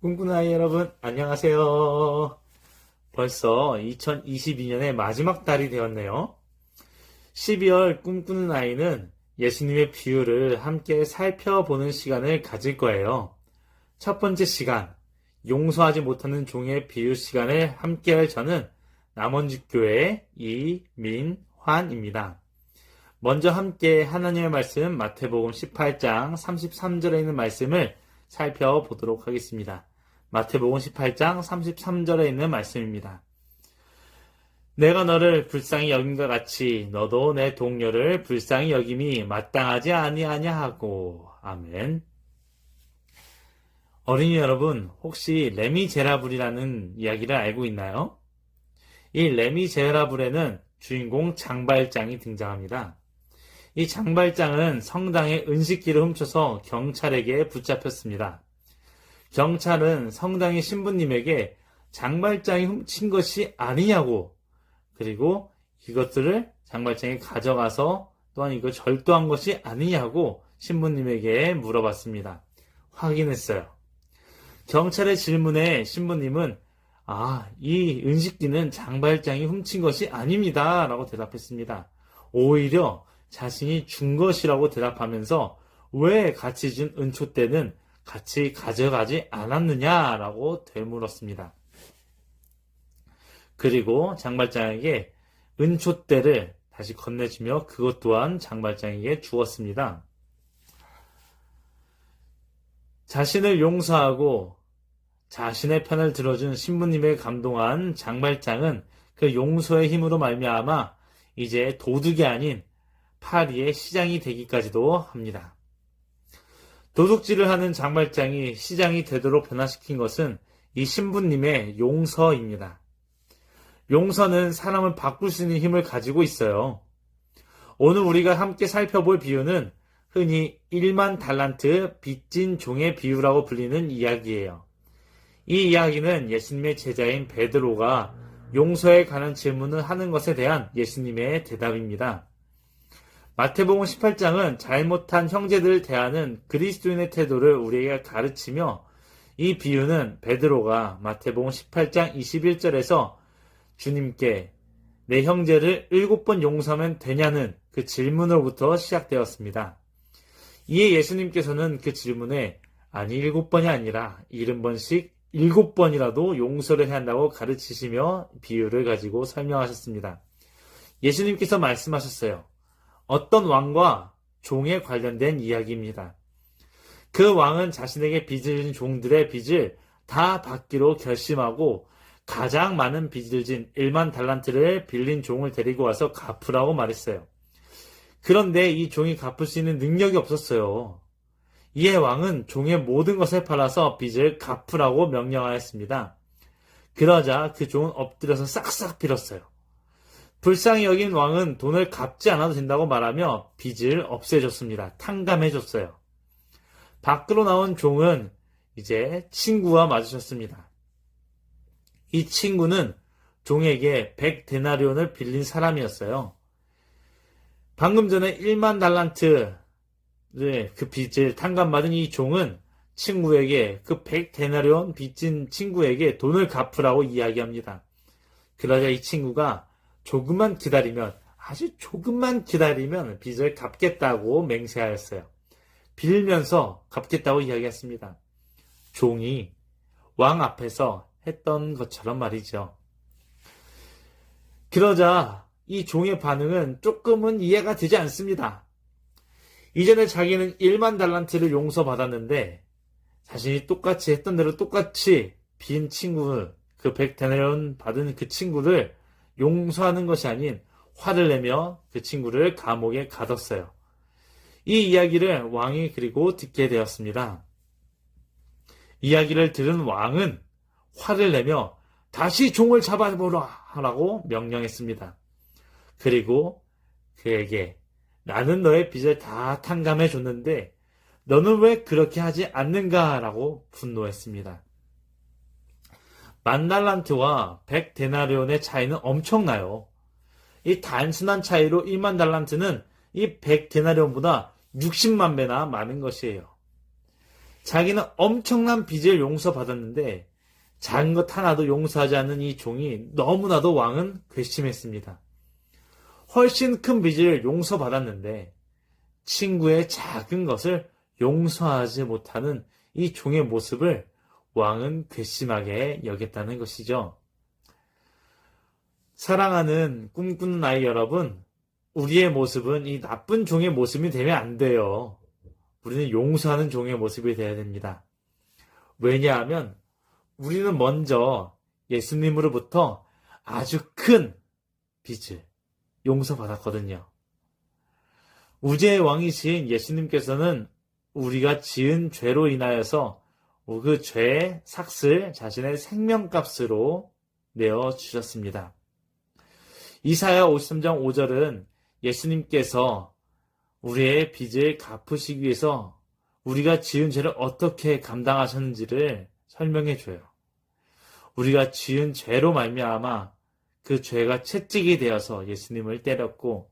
꿈꾸는 아이 여러분, 안녕하세요. 벌써 2022년의 마지막 달이 되었네요. 12월 꿈꾸는 아이는 예수님의 비유를 함께 살펴보는 시간을 가질 거예요. 첫 번째 시간, 용서하지 못하는 종의 비유 시간을 함께 할 저는 남원주교회 이민환입니다. 먼저 함께 하나님의 말씀 마태복음 18장 33절에 있는 말씀을 살펴보도록 하겠습니다. 마태복음 18장 33절에 있는 말씀입니다. 내가 너를 불쌍히 여김과 같이 너도 내 동료를 불쌍히 여김이 마땅하지 아니하냐 하고 아멘. 어린이 여러분, 혹시 레미제라블이라는 이야기를 알고 있나요? 이 레미제라블에는 주인공 장발장이 등장합니다. 이 장발장은 성당의 은식기를 훔쳐서 경찰에게 붙잡혔습니다. 경찰은 성당의 신부님에게 장발장이 훔친 것이 아니냐고 그리고 이것들을 장발장이 가져가서 또한 이걸 절도한 것이 아니냐고 신부님에게 물어봤습니다. 확인했어요. 경찰의 질문에 신부님은 아, 이 은식기는 장발장이 훔친 것이 아닙니다. 라고 대답했습니다. 오히려 자신이 준 것이라고 대답하면서 왜 같이 준 은초대는 같이 가져가지 않았느냐라고 되물었습니다. 그리고 장발장에게 은초대를 다시 건네주며 그것 또한 장발장에게 주었습니다. 자신을 용서하고 자신의 편을 들어준 신부님에 감동한 장발장은 그 용서의 힘으로 말미암아 이제 도둑이 아닌 파리의 시장이 되기까지도 합니다. 도둑질을 하는 장발장이 시장이 되도록 변화시킨 것은 이 신부님의 용서입니다. 용서는 사람을 바꿀 수 있는 힘을 가지고 있어요. 오늘 우리가 함께 살펴볼 비유는 흔히 1만 달란트 빚진 종의 비유라고 불리는 이야기예요. 이 이야기는 예수님의 제자인 베드로가 용서에 관한 질문을 하는 것에 대한 예수님의 대답입니다. 마태복음 18장은 잘못한 형제들을 대하는 그리스도인의 태도를 우리에게 가르치며 이 비유는 베드로가 마태복음 18장 21절에서 주님께 내 형제를 일곱 번 용서하면 되냐는 그 질문으로부터 시작되었습니다. 이에 예수님께서는 그 질문에 아니 일곱 번이 아니라 일흔 번씩 일곱 번이라도 용서를 해야 한다고 가르치시며 비유를 가지고 설명하셨습니다. 예수님께서 말씀하셨어요. 어떤 왕과 종에 관련된 이야기입니다. 그 왕은 자신에게 빚을 진 종들의 빚을 다 받기로 결심하고 가장 많은 빚을 진 1만 달란트를 빌린 종을 데리고 와서 갚으라고 말했어요. 그런데 이 종이 갚을 수 있는 능력이 없었어요. 이에 왕은 종의 모든 것을 팔아서 빚을 갚으라고 명령하였습니다. 그러자 그 종은 엎드려서 싹싹 빌었어요. 불쌍히 여긴 왕은 돈을 갚지 않아도 된다고 말하며 빚을 없애줬습니다. 탕감해줬어요. 밖으로 나온 종은 이제 친구와 마주쳤습니다. 이 친구는 종에게 100데나리온을 빌린 사람이었어요. 방금 전에 1만 달란트를 그 빚을 탕감받은 이 종은 친구에게 그 100데나리온 빚진 친구에게 돈을 갚으라고 이야기합니다. 그러자 이 친구가 조금만 기다리면 아주 조금만 기다리면 빚을 갚겠다고 맹세하였어요. 빌면서 갚겠다고 이야기했습니다. 종이 왕 앞에서 했던 것처럼 말이죠. 그러자 이 종의 반응은 조금은 이해가 되지 않습니다. 이전에 자기는 1만 달란트를 용서받았는데 자신이 똑같이 했던 대로 똑같이 빈 친구, 그 100데나리온 받은 그 친구를 용서하는 것이 아닌 화를 내며 그 친구를 감옥에 가뒀어요. 이 이야기를 왕이 그리고 듣게 되었습니다. 이야기를 들은 왕은 화를 내며 다시 종을 잡아보라 하라고 명령했습니다. 그리고 그에게 나는 너의 빚을 다 탕감해 줬는데 너는 왜 그렇게 하지 않는가? 라고 분노했습니다. 만달란트와 100데나리온의 차이는 엄청나요. 이 단순한 차이로 1만 달란트는 이 100데나리온보다 60만 배나 많은 것이에요. 자기는 엄청난 빚을 용서받았는데 작은 것 하나도 용서하지 않는 이 종이 너무나도 왕은 괘씸했습니다. 훨씬 큰 빚을 용서받았는데 친구의 작은 것을 용서하지 못하는 이 종의 모습을 왕은 괘씸하게 여겼다는 것이죠. 사랑하는 꿈꾸는 아이 여러분, 우리의 모습은 이 나쁜 종의 모습이 되면 안 돼요. 우리는 용서하는 종의 모습이 되어야 됩니다. 왜냐하면 우리는 먼저 예수님으로부터 아주 큰 빚을 용서받았거든요. 우주의 왕이신 예수님께서는 우리가 지은 죄로 인하여서 그 죄의 삭슬 자신의 생명값으로 내어 주셨습니다. 이사야 53장 5절은 예수님께서 우리의 빚을 갚으시기 위해서 우리가 지은 죄를 어떻게 감당하셨는지를 설명해 줘요. 우리가 지은 죄로 말미암아 그 죄가 채찍이 되어서 예수님을 때렸고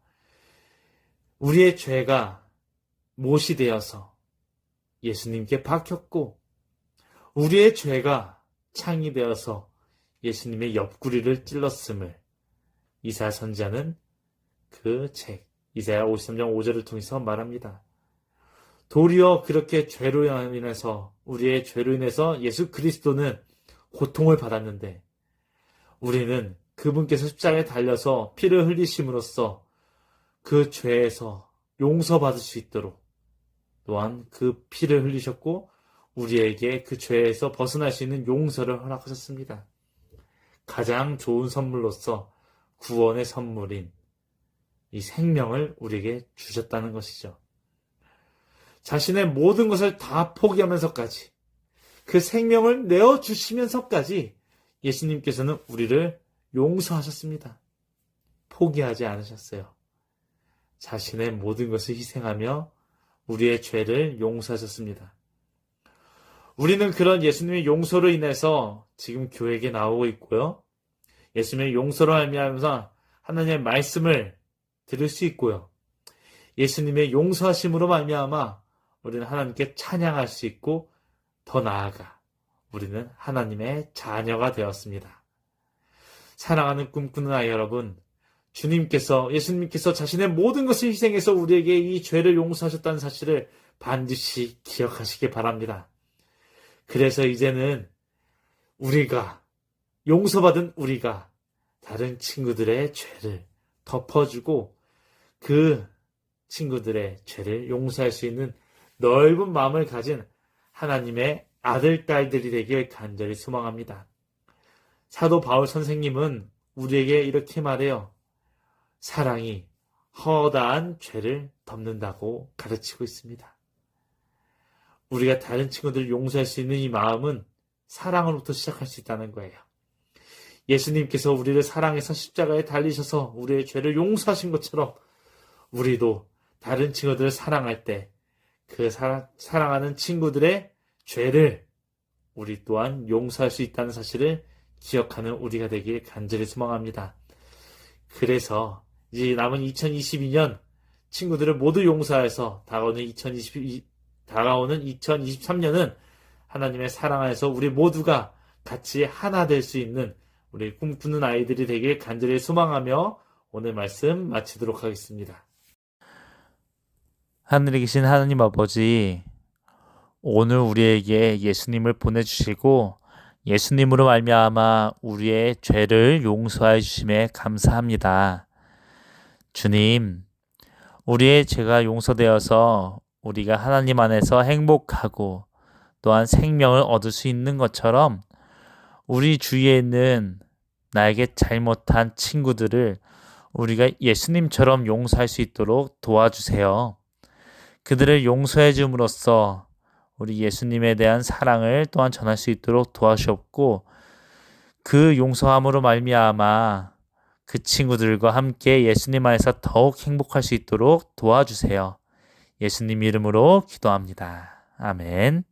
우리의 죄가 못이 되어서 예수님께 박혔고 우리의 죄가 창이 되어서 예수님의 옆구리를 찔렀음을 이사야 선자는 그 책, 이사야 53장 5절을 통해서 말합니다. 도리어 그렇게 죄로 인해서, 우리의 죄로 인해서 예수 그리스도는 고통을 받았는데, 우리는 그분께서 십자가에 달려서 피를 흘리심으로써 그 죄에서 용서받을 수 있도록 또한 그 피를 흘리셨고 우리에게 그 죄에서 벗어날 수 있는 용서를 허락하셨습니다. 가장 좋은 선물로서 구원의 선물인 이 생명을 우리에게 주셨다는 것이죠. 자신의 모든 것을 다 포기하면서까지 그 생명을 내어 주시면서까지 예수님께서는 우리를 용서하셨습니다. 포기하지 않으셨어요. 자신의 모든 것을 희생하며 우리의 죄를 용서하셨습니다. 우리는 그런 예수님의 용서로 인해서 지금 교회에 나오고 있고요. 예수님의 용서로 알미하면서 하나님의 말씀을 들을 수 있고요. 예수님의 용서하심으로 말미암아 우리는 하나님께 찬양할 수 있고 더 나아가 우리는 하나님의 자녀가 되었습니다. 사랑하는 꿈꾸는 아이 여러분, 주님께서 예수님께서 자신의 모든 것을 희생해서 우리에게 이 죄를 용서하셨다는 사실을 반드시 기억하시기 바랍니다. 그래서 이제는 우리가 용서받은 우리가 다른 친구들의 죄를 덮어주고 그 친구들의 죄를 용서할 수 있는 넓은 마음을 가진 하나님의 아들, 딸들이 되길 간절히 소망합니다. 사도 바울 선생님은 우리에게 이렇게 말해요. 사랑이 허다한 죄를 덮는다고 가르치고 있습니다. 우리가 다른 친구들을 용서할 수 있는 이 마음은 사랑으로부터 시작할 수 있다는 거예요. 예수님께서 우리를 사랑해서 십자가에 달리셔서 우리의 죄를 용서하신 것처럼 우리도 다른 친구들을 사랑할 때 그 사랑하는 친구들의 죄를 우리 또한 용서할 수 있다는 사실을 기억하는 우리가 되길 간절히 소망합니다. 그래서 이제 남은 2022년 친구들을 모두 용서해서 다가오는 2022, 다가오는 2023년은 하나님의 사랑 안에서 우리 모두가 같이 하나 될 수 있는 우리 꿈꾸는 아이들이 되길 간절히 소망하며 오늘 말씀 마치도록 하겠습니다. 하늘에 계신 하나님 아버지, 오늘 우리에게 예수님을 보내주시고 예수님으로 말미암아 우리의 죄를 용서해 주심에 감사합니다. 주님, 우리의 죄가 용서되어서 우리가 하나님 안에서 행복하고 또한 생명을 얻을 수 있는 것처럼 우리 주위에 있는 나에게 잘못한 친구들을 우리가 예수님처럼 용서할 수 있도록 도와주세요. 그들을 용서해 줌으로써 우리 예수님에 대한 사랑을 또한 전할 수 있도록 도와주옵고 그 용서함으로 말미암아 그 친구들과 함께 예수님 안에서 더욱 행복할 수 있도록 도와주세요. 예수님 이름으로 기도합니다. 아멘.